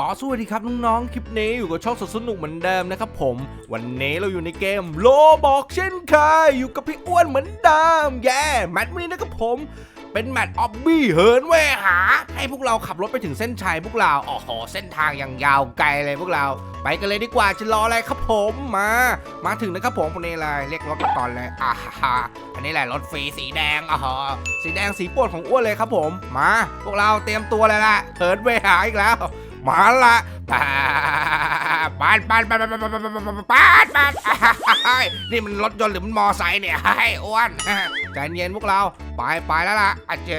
ก็สวัสดีครับน้องๆ คลิปนี้อยู่กับช่องสดสนุกเหมือนเดิมนะครับผม วันนี้เราอยู่ในเกมโลบอกเช่นเคยอยู่กับพี่อ้วนเหมือนเดิมแย่แมตช์นี้นะครับผม เป็นแมตช์ออบบี้เหินเวหา ให้พวกเราขับรถไปถึงเส้นชัยพวกเราโอ้โหเส้นทางอย่างยาวไกลเลยพวกเรา ไปกันเลยดีกว่าจะรออะไรครับผมมา มาถึงนะครับผมคนนี้เลยเรียกรถก่อนเลยอ่าฮ่าอันนี้แหละรถฟรีสีแดงอ๋อสีแดงสีโปรดของอ้วนเลยครับผม มา พวกเราเตรียมตัวเลยละเหินเวหาอีกแล้ว มาละปาปานปานปานปานปานปานปานปานปานนี่มันรถยนต์หรือมันมอไซค์เนี่ยให้อ้วนใจเย็นพวกเราไปไปแล้วล่ะอาเจ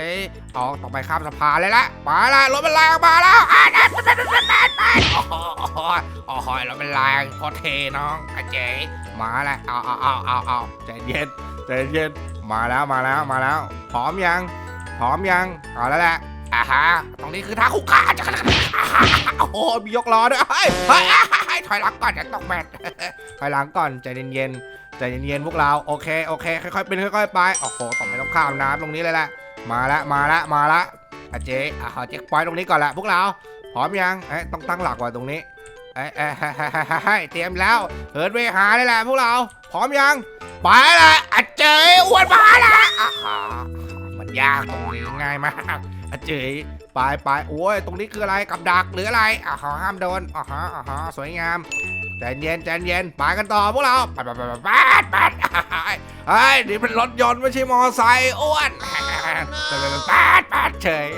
เอาต่อไปข้ามสะพานเลยละไปละรถเป็นแรงมาแล้วอะโอ้โหโอ้โหรถเป็นแรงพอเทน้องอาเจมาล้วเอาเอาเอาเอาเอาใจเย็นใจเย็นมาแล้วมาแล้วมาแล้วพร้อมยังพร้อมยังเอาแล้วแหละอ่าฮะตรงนี้คือท่าคุกคาจะ โอ้โหมียกล้อด้วยเฮ้ยเฮ้ยเฮ้ยถอยหลังก่อนจะตกแมทถอยหลังก่อนใจเย็นๆใจเย็นๆพวกเราโอเคโอเค ค่อยๆเป็นค่อยๆไปโอ้โหต้องไม่ต้องข้ามน้ำตรงนี้เลยแหละมาละมาละมาละอะเจ๊อะเจ๊ปล่อยตรงนี้ก่อนละพวกเราพร้อมยังเอ้ต้องตั้งหลักไว้ตรงนี้เอ้เอ้ยเตรียมแล้วเหินไปหาเลยแหละพวกเราพร้อมยังไปละอะเจ๊อ้วนมาละมันยากตรงนี้ง่ายมากอะเจ๊ ไปไปโอ้ยตรงนี้คืออะไรกับดักหรืออะไรอะขอห้ามโดนอะฮะอะฮะสวยงามใจเย็นใจเย็นไปกันต่อพวกเราไปไปไปไปไปไปเฮ้ยนี่เป็นรถยนต์ไม่ใช่มอไซค์อ้วนไปไปไปไปเฉย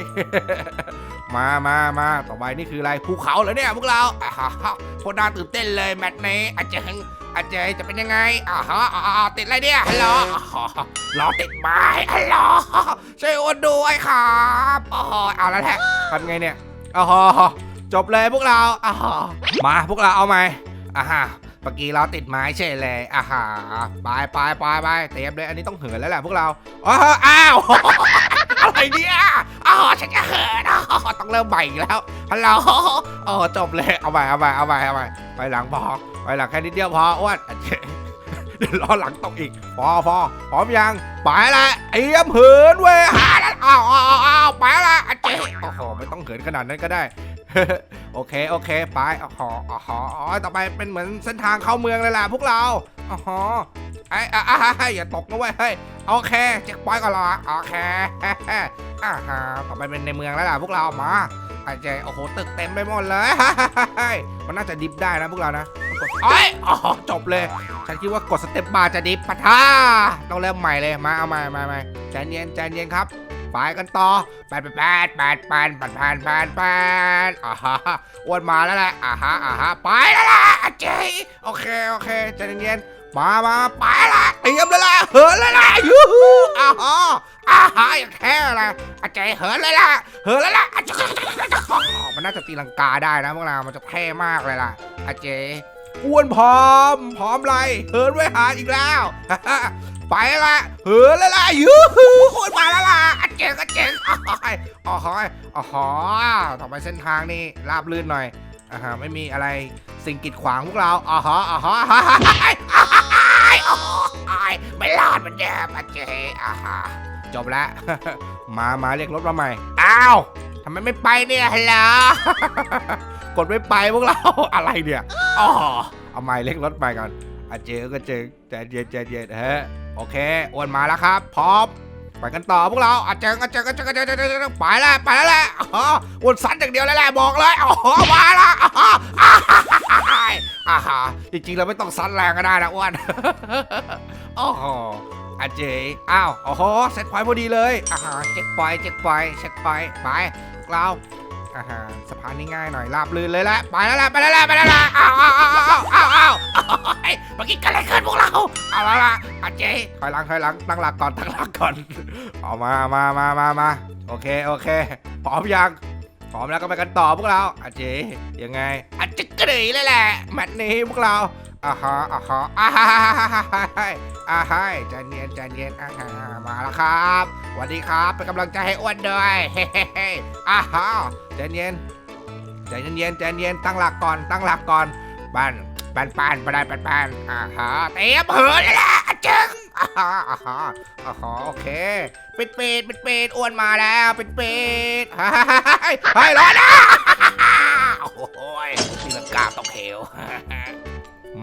มามามาต่อไปนี่คืออะไรภูเขาเหรอเนี่ยพวกเราอ่าฮะโคตรน่าตื่นเต้นเลยแมตช์นี้อาเจง อาเจงจะเป็นยังไงอ่าฮะอ่าอ่าติดอะไรเนี่ยฮัลโหลอ๋อล้อติดไม้ฮัลโหลช่วยอวนด้วยครับอ๋อเอาแล้วแหละทำไงเนี่ยอ๋อจบเลยพวกเราอ๋อมาพวกเราเอาไหมอ่าฮะเมื่อกี้เราติดไม้เฉยเลยอ่าฮะไปไปไปไปเตรียมเลย อันนี้ต้องเหินแล้วแหละพวกเราอ้าวอ้าวอะไรเนี่ยอ๋อฉันจะเหินอ๋อต้องเริ่มใหม่แล้วฮัลโหลอ๋อจบเลยเอาไปเอาไปเอาไปเอาไป ไปหลังพอไปหลังแค่นิดเดียวพออ้วนเดี๋ยวล้อหลังตกอีก พอพอพร้อมยัง ไปละเตรียมเหินเว้ยหาแล้วอ้าวอ้าวอ้าวไปละอเจ๊โอ้โหไม่ต้องเหินขนาดนั้นก็ได้ โอเคโอเคไปอ๋อหออ๋อหออ๋อต่อไปเป็นเหมือนเส้นทางเข้าเมืองเลยล่ะพวกเราอ๋อหอไอ้อะอะอย่าตกนะเว้ยเฮ้ยโอเคเช็คปอยก่อนเหรอโอเคอ่าฮะต่อไปเป็นในเมืองแล้วล่ะพวกเรามา อ้เจโอ้โหตึกเต็มไปหมดเลย มันน่าจะดิฟได้นะพวกเรานะกดเอ้ยอ๋อจบเลย ฉันคิดว่ากดสเต็ปบาร์จะดิฟปะท่าต้องเริ่มใหม่เลยมาเอาใหม่มาใหม่ใจเย็นใจเย็นครับไปกันต่อแปดแปดแปดแปดแปดแปดแปดแปดอ่าฮะอ้วนมาแล้วแหละอ่าฮะอ่าฮะไปแล้วล่ะเจ๊โอเคโอเคใจเย็นๆ มามาไปละเตรียมเลยละเหินเลยละยูฮูอ่าฮะอ่าฮะอย่างแค่ละอาเจเหินเลยละเหินเลยละมันน่าจะตีลังกาได้นะพวกเรา มันจะเท่มากเลยล่ะอาเจอ้วนพร้อม พร้อมไรเหินไว้หาอีกแล้วไปละเหินแล้วล่ะยูฮูโคนมาแล้วล่ะอะเจก็เจ๋งอ๋อยอ๋อยอ๋อต่อไปเส้นทางนี่ราบลื่นหน่อยอ่าฮะไม่มีอะไรสิ่งกีดขวางพวกเราอ๋อฮะอ๋อฮะ ไม่รอดเหมันเดิมอะเจ๊อ่าฮะจบแล้วมามาเรียกรถมาใหม่ อ้าวทำไมไม่ไปเนี่ยฮัลโหล กดไม่ไปพวกเรา อะไรเนี่ยอ๋อเอาใหม่เรียกรถใหม่ก่อนอาเจอก็เจอใจเย็นใจเย็นฮะโอเคอ้วนมาแล้วครับ พร้อม ไปกันต่อพวกเราอาเจอก็เจอก็เจอก็เจอเจอเจอไปแล้วไปแล้วแหละอ๋ออวนสันอย่างเดียวแล้วแหละบอกเลยอ๋อมาละอ๋อ อ่าฮะจริงๆเราไม่ต้องสันแรงก็ได้นะอ้วนโอ้โหอาเจอ้าวโอ้โหเซ็ตพอยพอดีเลยอ่าฮะเช็คพอยเช็คพอยเช็คพอยไปกเราอ่าฮะสะพานนี้ง่ายหน่อยราบลื่นเลยละไปแล้วละไปแล้วละไปแล้วละอ้าวอ้าวอ้าวอ้าวอ้าวเฮ้ยเมื่อกี้กันอะไรขึ้นพวกเราเอาละละอาเจถอยหลังถอยหลังตั้งหลักก่อนตั้งหลักก่อนเอามามามามามาโอเคโอเคพร้อมยังพร้อมแล้วก็ไปกันต่อพวกเราอาเจยังไงอาจจ กระดือเลยแหละมตช์นี้พวกเราอ่าฮะอ่าฮะอ่าฮะอ่าฮะใจเย็นใจเย็นอ่าฮะมาแล้วครับสวัสดีครับเป็นกำลังใจให้อ้วนด้วยเฮ้เฮ้อ่าฮะใจเย็นใจเย็นใจเย็นตั้งหลักก่อนตั้งหลักก่อนบ้านปานปานปานปานปานอ่าฮะเตรียเหินเลยล่ะจึงอ่าฮะอ่าฮะอ่าฮะโอเคปิดปิดปิดปิดอ้วนมาแล้วปิดปิดเฮ้ยเฮ้ยร้อนนะโอ้โห ก้าตกเหว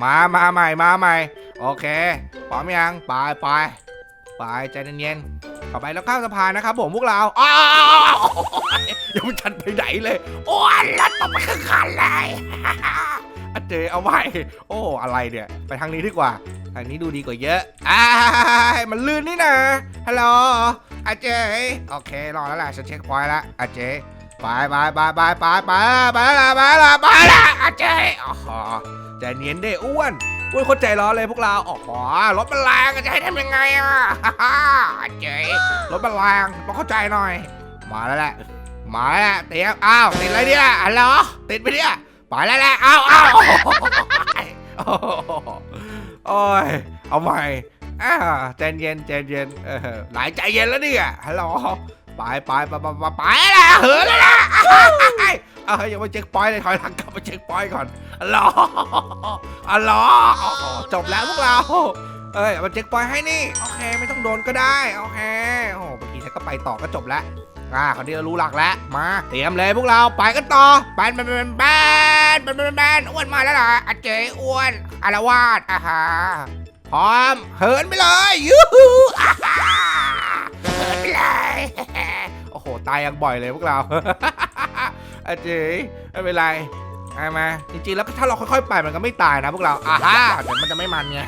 มามาใหม่มาใหม่ โอเคพร้อมยังไปไปไปใจเย็นๆต่อไปแล้วข้ามสะพานนะครับผมพวกเราอ้าวยังไม่ทันไปไหนเลย โอ้ยแล้วตกไปข้างคันเลยอาเจเอาไว้ โอ้อะไรเนี่ย ไปทางนี้ดีกว่า ทางนี้ดูดีกว่าเยอะอ้ามันลื่นนี่นะฮัลโหลอาเจโอเครอแล้วแหละฉันเช็คพอยต์แล้วอาเจ ไปไปไปไปไปไปไปละไปละไปละอาเจอ๋อใจเย็นได้อ้วนอ้วนเข้าใจร้อนเลยพวกเราอ๋อรถมันแรงจะให้ทำยังไงอะอาเจรถมันแรงต้องเข้าใจหน่อย มาแล้วแหละมาแล้วแหละเตรียอ้าวติดอะไรเนี่ยฮัลโหลติดไปเนี่ยไปแล้วแหละเอาเอาโอ้ยเอาใหม่อ่าใจเย็นใจเย็นหลายใจเย็นแล้วเนี่ยฮัลโหล ไปไปไปไปไปไปแล้วเหินแล้วนะเอ้ยยังไม่เช็คปอยเลยถอยหลังกลับมาเช็คปอยก่อนฮัลโหลฮัลโหลจบแล้วพวกเราเอ้ยมาเช็คปอยให้นี่โอเคไม่ต้องโดนก็ได้โอเคโอ้โหเมื่อกี้ฉันก็ไปต่อก็จบแล้วอ่าคราวนี้เรารู้หลักแล้วมาเตรียมเลยพวกเราไปกันต่อแบนแบนแบนแบนแบนแบนแบนอ้วนมาแล้วล่ะอาเจอ้วนอารวาสอ่าฮะพร้อมเหินไปเลยยูฮูอ่า โอ้โห ตายอยังบ่อยเลยพวกเราอาเจไม่เป็นไรเอามา จริงๆ แล้วถ้าเราค่อยๆ ไปมันก็ไม่ตายนะพวกเราอ่าฮะแต่มันจะไม่มันไง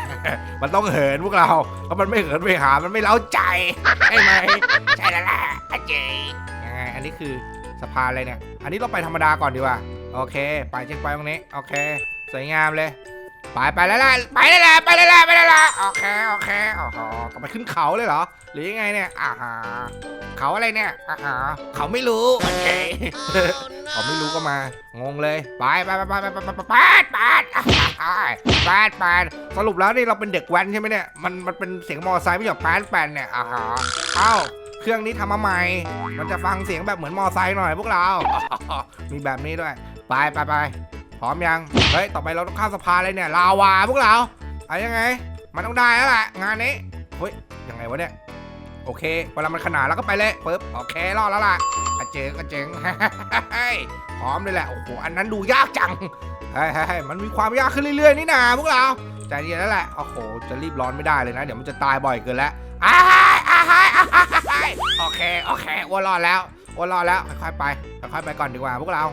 มันต้องเหินพวกเราเพราะมันไม่เหินไปหา มันไม่เล้าใจใช่ไหมใช่แล้วแหละอาเจยังไง อันนี้คือสะพานอะไรเนี่ย อันนี้เราไปธรรมดาก่อนดีกว่า โอเค ไปเช็คไปตรงนี้ โอเค สวยงามเลยไปไปแล้วล่ะไปแล้วล่ะไปแล้วล่ะไปแล้วล่ะโอเค โอเคโอ้โหต้องไปขึ้นเขาเลยเหรอ หรือยังไงเนี่ยอ่าฮะเขาอะไรเนี่ยอ่าฮะเขาไม่รู้โอเคเขาไม่รู้ก็มางงเลยไปไปไปไปไปไปไปไปไปไปไปสรุปแล้วนี่เราเป็นเด็กแว้นใช่ไหมเนี่ยมันมันเป็นเสียงมอไซค์ไม่ใช่แป้นแป้นเนี่ยอ่าฮะเอ้าเครื่องนี้ทำมาใหม่ มันจะฟังเสียงแบบเหมือนมอไซค์หน่อยพวกเรา มีแบบนี้ด้วย ไปไปไปพร้อมยัง เฮ้ย ต่อไปเราต้องข้ามสะพานเลยเนี่ย ลาวาพวกเรา เอายังไง มันต้องได้แล้วแหละงานนี้ เฮ้ย ยังไงวะเนี่ย โอเคเวลามันขนาดแล้วก็ไปเลยปึ๊บโอเครอดแล้วล่ะอะเจ๋งอะเจ๋งพร้อมเลยแหละโอ้โหอันนั้นดูยากจังเฮ้ยเฮ้ยเฮ้ยมันมีความยากขึ้นเรื่อยๆนี่นาพวกเราใจเย็นแล้วแหละโอ้โหจะรีบร้อนไม่ได้เลยนะ เดี๋ยวมันจะตายบ่อยเกินแล้วอ้ายอ้ายอ้ายโอเคโอเคอ้วนรอดแล้วอ้วนรอดแล้วค่อยๆไปค่อยๆไปก่อนดีกว่าพวกเรา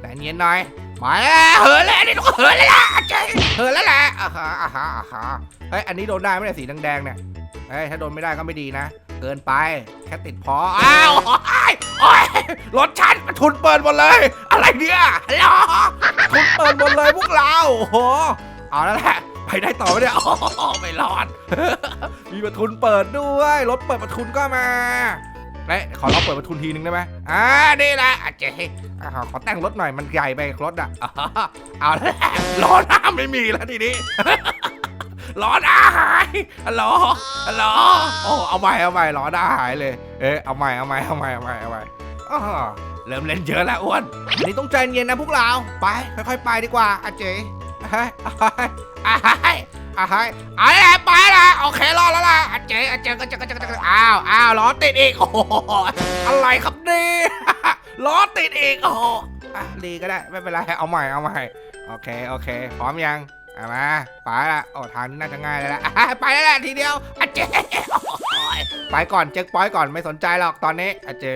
แต่เนียนหน่อยมาเหินแล้วนี่ต้องเหินแล้วล่ะเจ๊เหินแล้วแหละอ่าฮะอ่าฮะอ่าฮะเฮ้ยอันนี้โดนได้ไหมเนี่ยสีแดงๆเนี่ยเฮ้ยถ้าโดนไม่ได้ก็ไม่ดีนะ เกินไป แค่ติดพอ อ้าวโอ้ยโอ้รถฉันทุนเปิดหมดเลย อะไรเนี่ยฮัลโหลทุนเปิดหมดเลยพวกเราโอ้โหเอาแล้วแหละไปได้ต่อไหมเนี่ยโอ้โหไม่รอด มีประทุนเปิดด้วย รถเปิดประทุนก็มาเฮ้ยขอเราเปิดประทุนทีนึงได้ไหมอ่า นี่แหละอะเจ๊ขอแต่งรถหน่อย มันใหญ่ไปรถอะ เอาแล้วแหละล้อหน้าไม่มีแล้วทีนี้ ล้อน้าหายฮัลโหลฮัลโหลโอ้เอาใหม่เอาใหม่ล้อน้าหายเลย เอ๊ะเอาใหม่เอาใหม่เอาใหม่เอาใหม่เอาใหม่อ้อเริ่มเล่นเยอะแล้วอ้วนอันนี้ต้องใจเย็นนะพวกเรา ไปค่อยๆไปดีกว่าอาเจ๊เฮ้ยเฮ้ยอะเฮ้ยอะเฮ้ยอาละไปละโอเครอดแล้วล่ะอาเจ๊อาเจ๊ก็จะก็จะก็จะอ้าวอ้าวล้อติดอีกโอ้โหอะไรครับนี่ล้อติดอีกโอ้โหอะรีก็ได้ไม่เป็นไรเอาใหม่เอาใหม่โอเคโอเค พร้อมยัง เอามาไปละโอ้ทางนี้น่าจะง่ายเลยละไปแล้วแหละทีเดียวอเจ๊ไปก่อนเจ็คปอยก่อนไม่สนใจหรอกตอนนี้อเจ๊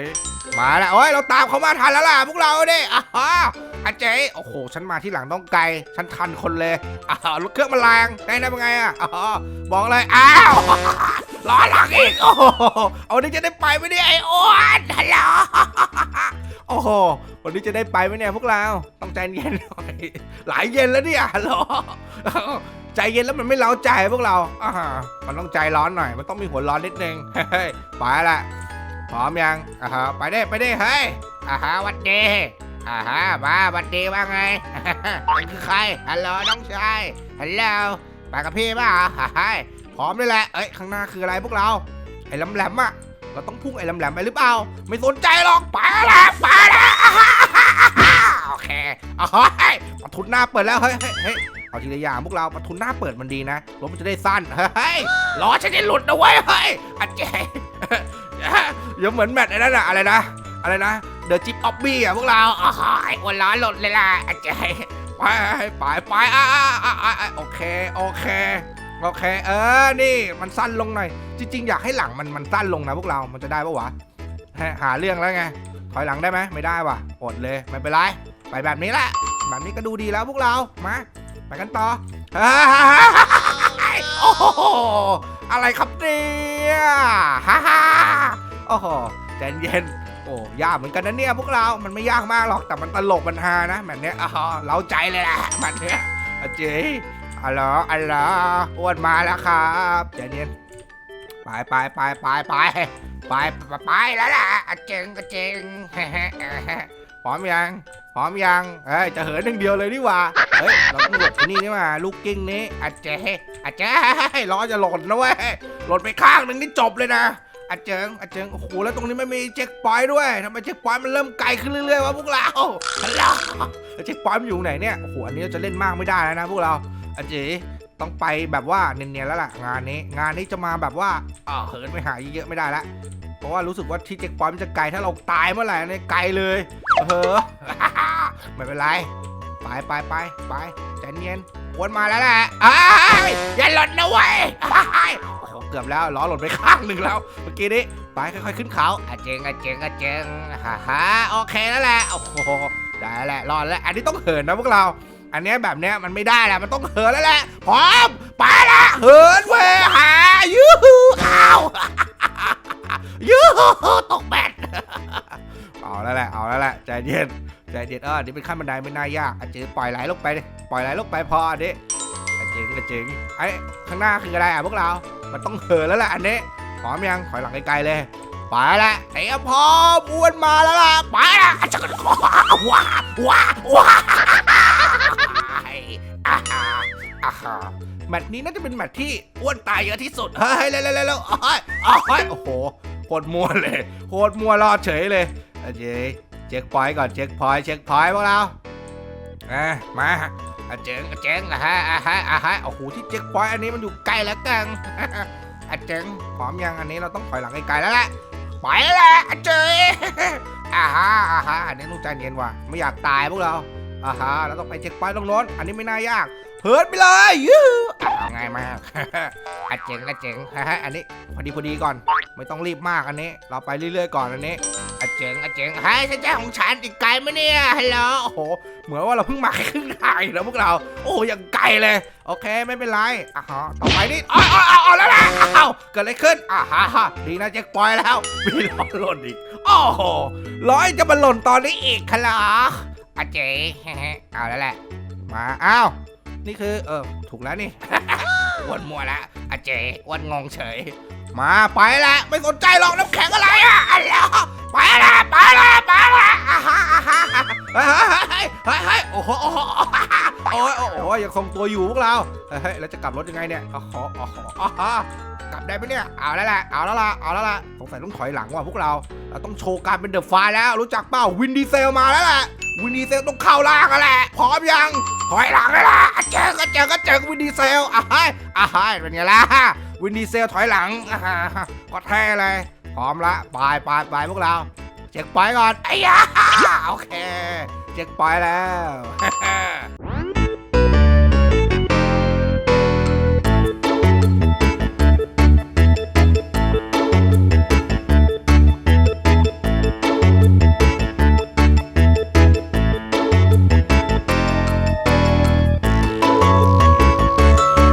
มาแล้วโอ้ยเราตามเขามาทันแล้วล่ะพวกเราดิอะฮะอเจ๊โอ้โห ฉันมาที่หลังต้องไกล ฉันทันคนเลยอะรถเครื่องมันแรงได้ได้เป็นไงอะอ๋อบอกเลย อ้าว ล้อหลังอีก โอ้โหเอานี้จะได้ไปไหมเนี่ยไอ้อนฮัลโหลโอ้โห วันนี้จะได้ไปไหมเนี่ยพวกเรา ต้องใจเย็นหน่อย หลายเย็นแล้วเนี่ยฮัลโหลใจเย็นแล้วมันไม่เล้าใจพวกเราอ่ามันต้องใจร้อนหน่อย มันต้องมีหัวร้อนนิดนึง เฮ้ย ไปละพร้อมยังอ่าฮะไปได้ไปได้เฮ้ยอ่าฮะวัดดีอ่าฮะมาวัดดีว่าไงมันคือใคร ฮัลโหลน้องชาย ฮัลโหลไปกับพี่ป่ะฮ่าฮ่า พร้อมเลยแหละเอ้ยข้างหน้าคืออะไรพวกเรา ไอ้ลำแหลมอะเราต้องพุ่งไอ้ลำแหลมไปหรือเปล่า ไม่สนใจหรอกไปละไปละโอเคอ่าเฮ้ยประทุนหน้าเปิดแล้วเฮ้ยเฮ้ยเอาทีละอย่างพวกเราประทุนหน้าเปิดมันดีนะรถมันจะได้สั้นเฮ้ยล้อฉันจะหลุดนะเว้ยเฮ้ยอันเจอย่าเหมือนแมทไอ้นั่นอะอะไรนะอะไรนะเดอะจิปออบบี้อะพวกเราอ๋อไอ้คนล้อหลุดเลยล่ะอันเจไปไปไปไปอ่าอ่าอ่าอ่าโอเคโอเค โอเค เออ นี่มันสั้นลงหน่อย จริง ๆ อยากให้หลังมันมันสั้นลงนะพวกเรา มันจะได้ปะวะหาเรื่องแล้วไง ถอยหลังได้ไหมไม่ได้ว่ะ อดเลย ไม่เป็นไร ไปแบบนี้แหละ แบบนี้ก็ดูดีแล้วพวกเรา มา ไปกันต่อโอ้โห อะไรครับเนี่ยฮ่าฮ่าโอ้โหใจเย็นโอ้ยากเหมือนกันนะเนี่ยพวกเรา มันไม่ยากมากหรอก แต่มันตลกมันฮานะแบบเนี้ยอ๋อเราใจเลยแหละแบบเนี้ยอเจ๊ อัลโหลอัลโหลอ้วนมาแล้วครับใจเย็นไปไปไปไปไปไปไปแล้วล่ะเจ๋งก็เจ๋งพร้อมยังพร้อมยังเฮ้ยจะเหินหนึ่งเดียวเลยดีกว่าเฮ้ยเราต้องหลบที่นี่นี่มาลูกกิ้งนี้อาเจ๊อาเจ๊ล้อจะหล่นนะเว้ยหล่นไปข้างหนึ่งนี่จบเลยนะอาเจิงอาเจิงโอ้โหแล้วตรงนี้ไม่มีเช็คพอยด้วยทำไมเช็คพอยมันเริ่มไกลขึ้นเรื่อยๆวะพวกเราฮัลโหลเช็คพอยมันอยู่ไหนเนี่ยโอ้โหอันนี้จะเล่นมากไม่ได้แล้วนะพวกเรา อาเจต้องไปแบบว่าเนียนๆแล้วล่ะงานนี้ งานนี้จะมาแบบว่าอ่าเหินไปหาเยอะๆไม่ได้ละเพราะว่ารู้สึกว่าที่เช็คพอยต์มันจะไกลถ้าเราตายเมื่อไหร่เนี่ยไกลเลยเออไม่เป็นไรไปไปไปไปใจเย็นวนมาแล้วแหละอ้ายอย่าหล่นนะเว้ยอ้โอ้เกือบแล้วล้อหล่นไปข้างหนึ่งแล้วเมื่อกี้นี้ไปค่อยๆขึ้นเขาอะเจงอะเจงอะเจงฮ่าฮ่าโอเคแล้วแหละโอ้โหได้แล้วแหละรอดแล้วอันนี้ต้องเหินนะพวกเรา อันเนี้ยแบบเนี้ยมันไม่ได้แล้วมันต้องเหินแล้วแหละพร้อมไปละเหินเวหายูฮูอ้าวยูฮูตกแบตเอาแล้วแหละเอาแล้วแหละใจเย็นใจเย็นเออนี่เป็นขั้นบันไดไม่น่ายากอาจจะปล่อยไหลลงไปดิปล่อยไหลลงไปพออันนี้กระเจงกระเจงไอ้ข้างหน้าคืออะไรอะพวกเรา มันต้องเหินแล้วแหละอันนี้พร้อมยังถอยหลังไกลๆเลยไปละเตรียมพร้อมอ้วนมาแล้วล่ะไปละอาจจะว้าว้าว้าว้า อ่าฮาอ่าฮาแมตช์นี้น่าจะเป็นแมตช์ที่อ้วนตายเยอะที่สุด เฮ้ยเร็วๆเร็วๆเฮ้ยเฮ้ยโอ้โห โคตรมัวเลย โคตรมัวรอดเฉยเลยโอเคเช็คพอยต์ก่อน เช็คพอยต์ เช็คพอยต์พวกเราอะมาอะเจงอะเจงอะฮะอะฮะอะฮะโอ้โหที่เช็คพอยต์อันนี้มันอยู่ใกล้แล้วกันอะเจงพร้อมยังอันนี้เราต้องถอยหลังไกลๆแล้วแหละไปแล้วแหละอะเจงอะฮะอะฮะอันนี้ต้องใจเย็นว่ะไม่อยากตายพวกเรา อะฮะเราต้องไปเช็คพอยต์ตรงโน้นอันนี้ไม่น่ายากเฮิร์ตไปเลยยูหูอะเอาง่ายมากอะเจ๋งอะเจ๋งฮะอันนี้พอดีพอดีก่อน ไม่ต้องรีบมากอันนี้ เราไปเรื่อยๆก่อนอันนี้อะเจ๋งอะเจ๋งเฮ้ยฉันจ้ของฉันอีกไกลไหมเนี่ยฮัลโหลโอ้โห เหมือนว่าเราเพิ่งมาครึ่งทางเองนะพวกเรา โอ้ยังไกลเลย โอเคไม่เป็นไรอะฮะต่อไปนี่อ้าวอ้าวอ้าแล้วนะอ้าวเกิดอะไรขึ้นอะฮะดีนะแจ็คปอยแล้วมีล้อหล่นอีกโอ้โหร้อยจะมาหล่นตอนนี้อีกคะล่ะ อะเจ๋งเอาแล้วแหละ มาอ้าวนี่คือเออถูกแล้วนี่อ้วนมัวแล้วอะเจ๋อ้วนงงเฉย มาไปละไม่สนใจหรอกน้ำแข็งอะไรอะอันแล้วไปละไปละไปละอ่าฮะอ่าฮะเฮ้ยเฮ้ยเฮ้ยเฮ้ยโอ้โหโอ้โหโอ้ยโอ้โหยังทรงตัวอยู่พวกเราเฮ้ยเฮ้ยแล้วจะกลับรถยังไงเนี่ยโอ้โหโอ้โหโอ้โหกลับได้ไหมเนี่ยเอาแล้วแหละเอาแล้วล่ะเอาแล้วล่ะสงสัยต้องถอยหลังว่ะพวกเราเราต้องโชว์การเป็นเดอะไฟแล้วรู้จักเปล่าวินดีเซลมาแล้วแหละ วินดีเซลต้องเข้าล่างแล้วแหละพร้อมยังถอยหลังเลยล่ะเจอก็เจอก็เจอวินดีเซลอะให้อะให้เป็นไงล่ะวินดีเซลถอยหลังอ่าฮะก็แท้เลยพร้อมละไปไปไปพวกเรา เช็คปอยก่อนไอ้ยาโอเค เช็คปอยแล้ว